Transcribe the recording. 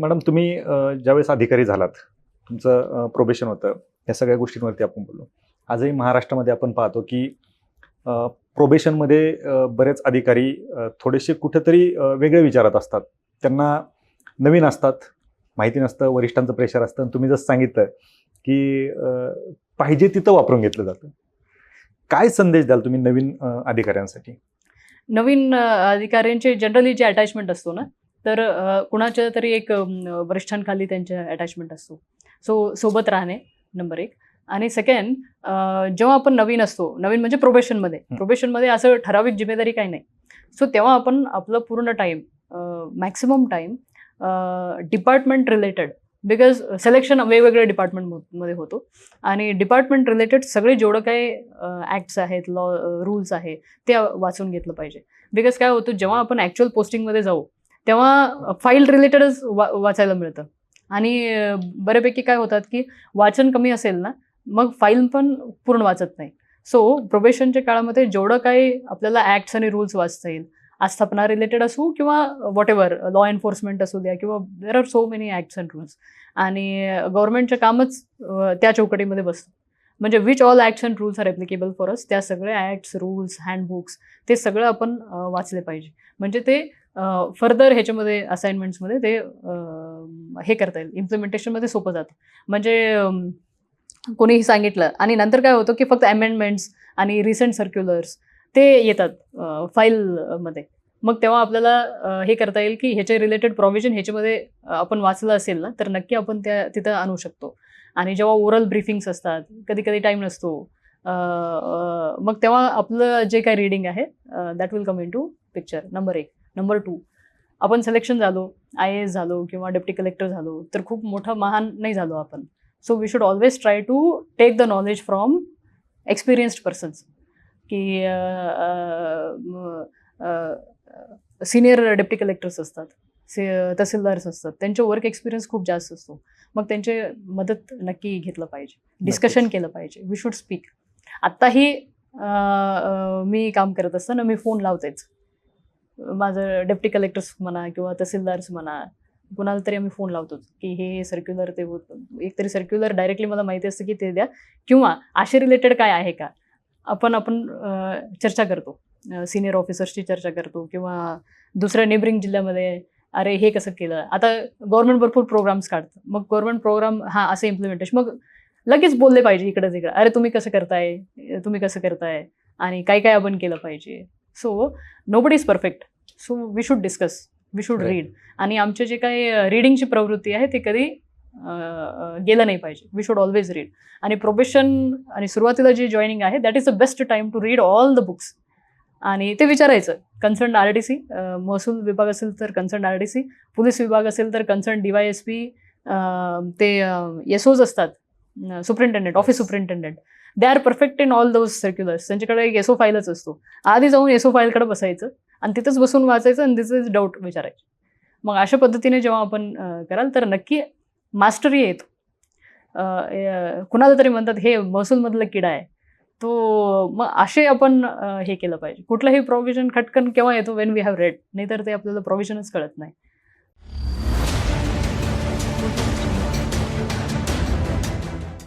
Madam तुम्ही ज्यावेळेस अधिकारी झालात तुमचं प्रोबेशन होतं या सगळ्या गोष्टींवरती आपण बोललो. आजही महाराष्ट्रामध्ये आपण पाहतो की प्रोबेशनमध्ये बरेच अधिकारी थोडेसे कुठेतरी वेगळे विचारात असतात. त्यांना नवीन असतात माहिती नसतं वरिष्ठांचं प्रेशर असतं. आणि तुम्ही जसं सांगितलं की पाहिजे तिथं वापरून घेतलं जातं. काय संदेश द्याल तुम्ही नवीन अधिकाऱ्यांसाठी? नवीन अधिकाऱ्यांचे जनरली जे अटॅचमेंट असतो ना तर कुणाच्या तरी एक वरिष्ठांखाली त्यांचे अटॅचमेंट असतो. सो सोबत राहणे नंबर एक. आणि सेकंड जेव्हा आपण नवीन असतो नवीन म्हणजे प्रोबेशनमध्ये. प्रोबेशनमध्ये असं ठराविक जिम्मेदारी काही नाही. सो तेव्हा आपण आपलं पूर्ण time maximum time department related because selection वेगवेगळ्या डिपार्टमेंटमध्ये होतो. आणि डिपार्टमेंट रिलेटेड सगळे जेवढं काही ॲक्ट्स आहेत लॉ रूल्स आहे ते वाचून घेतलं पाहिजे. बिकॉज काय होतं जेव्हा आपण ॲक्च्युअल पोस्टिंगमध्ये जाऊ तेव्हा फाईल रिलेटेडच वा वाचायला मिळतं. आणि बऱ्यापैकी काय होतात की वाचन कमी असेल ना मग फाईल पण पूर्ण वाचत नाही. सो प्रोबेशनच्या काळामध्ये जेवढं काही आपल्याला ॲक्ट्स आणि रूल्स वाचता येईल आस्थापना रिलेटेड असू किंवा वॉट एव्हर लॉ एन्फोर्समेंट असू द्या किंवा there are so many acts and rules आणि गव्हर्नमेंटचं कामच त्या चौकटीमध्ये बसतं. म्हणजे which all acts and rules are applicable for us त्या सगळ्या ॲक्ट्स रूल्स हँडबुक्स ते सगळं आपण वाचले पाहिजे. म्हणजे ते फर्दर ह्याच्यामध्ये असाइनमेंट्समध्ये ते हे करता येईल. इम्प्लिमेंटेशनमध्ये सोपं जातं. म्हणजे कोणीही सांगितलं आणि नंतर काय होतं की फक्त अमेंडमेंट्स आणि रिसेंट सर्क्युलर्स ते येतात फाईलमध्ये मग तेव्हा आपल्याला हे करता येईल की ह्याचे रिलेटेड प्रॉव्हिजन ह्याच्यामध्ये आपण वाचलं असेल ना तर नक्की आपण त्या तिथं आणू शकतो. आणि जेव्हा ओरल ब्रीफिंग्स असतात कधी कधी टाईम नसतो मग तेव्हा आपलं जे काही रीडिंग आहे that will come into picture number एक. नंबर टू आपण सिलेक्शन झालो आय एस झालो किंवा डेप्टी कलेक्टर झालो तर खूप मोठं महान नाही झालो आपण. So we should always try to take the knowledge from experienced persons की सिनियर डेप्टी कलेक्टर्स असतात. से तहसीलदार्स असतात. त्यांचे वर्क एक्सपिरियन्स खूप जास्त असतो. मग त्यांचे मदत नक्की घेतलं पाहिजे. डिस्कशन. केलं पाहिजे. वी शुड स्पीक आत्ताही मी काम करत असताना मी फोन लावतेच. माझं डेप्टी कलेक्टर्स म्हणा किंवा तहसीलदार्स म्हणा कुणाला तरी आम्ही फोन लावतो की हे सर्क्युलर ते होत एकतरी सर्क्युलर डायरेक्टली मला माहिती असतं की ते द्या. किंवा असे रिलेटेड काय आहे का? आपण आपण चर्चा करतो. सिनियर ऑफिसर्सची चर्चा करतो किंवा दुसऱ्या नेबरिंग जिल्ह्यामध्ये अरे हे कसं केलं? आता गव्हर्नमेंट भरपूर प्रोग्राम्स काढतं. मग गव्हर्नमेंट प्रोग्राम हा असं इम्प्लिमेंटेशन मग लगेच बोलले पाहिजे इकडं तिकडं. अरे तुम्ही कसं करताय? तुम्ही कसं करताय? आणि काय काय आपण केलं पाहिजे? So nobody is perfect so we should discuss we should. Read आणि आमचे जे काही रिडिंगची प्रवृत्ती आहे ते कधी गेलं नाही पाहिजे. वी शुड ऑलवेज रीड आणि प्रोफेशन आणि सुरुवातीला जे जॉईनिंग आहे that is the best time to read all the books आणि ते विचारायचं कन्सर्न आर डी सी महसूल विभाग असेल तर concern R D C police विभाग असेल तर concern D Y S P ते एस ओज असतात superintendent office superintendent they are perfect in all those circulars त्यांच्याकडे एक एसओ फाईलच असतो. आधी जाऊन एसओ फाईलकडे बसायचं आणि तिथंच बसून वाचायचं आणि तिथेच डाऊट विचारायचे. मग अशा पद्धतीने जेव्हा आपण कराल तर नक्की मास्टरी येतो. कुणाला तरी म्हणतात हे महसूलमधलं किडा आहे. तो मग असे आपण हे केलं पाहिजे. कुठलंही प्रॉव्हिजन खटकन केव्हा येतो वेन वी हॅव रेड नाहीतर ते आपल्याला प्रॉव्हिजनच कळत नाही.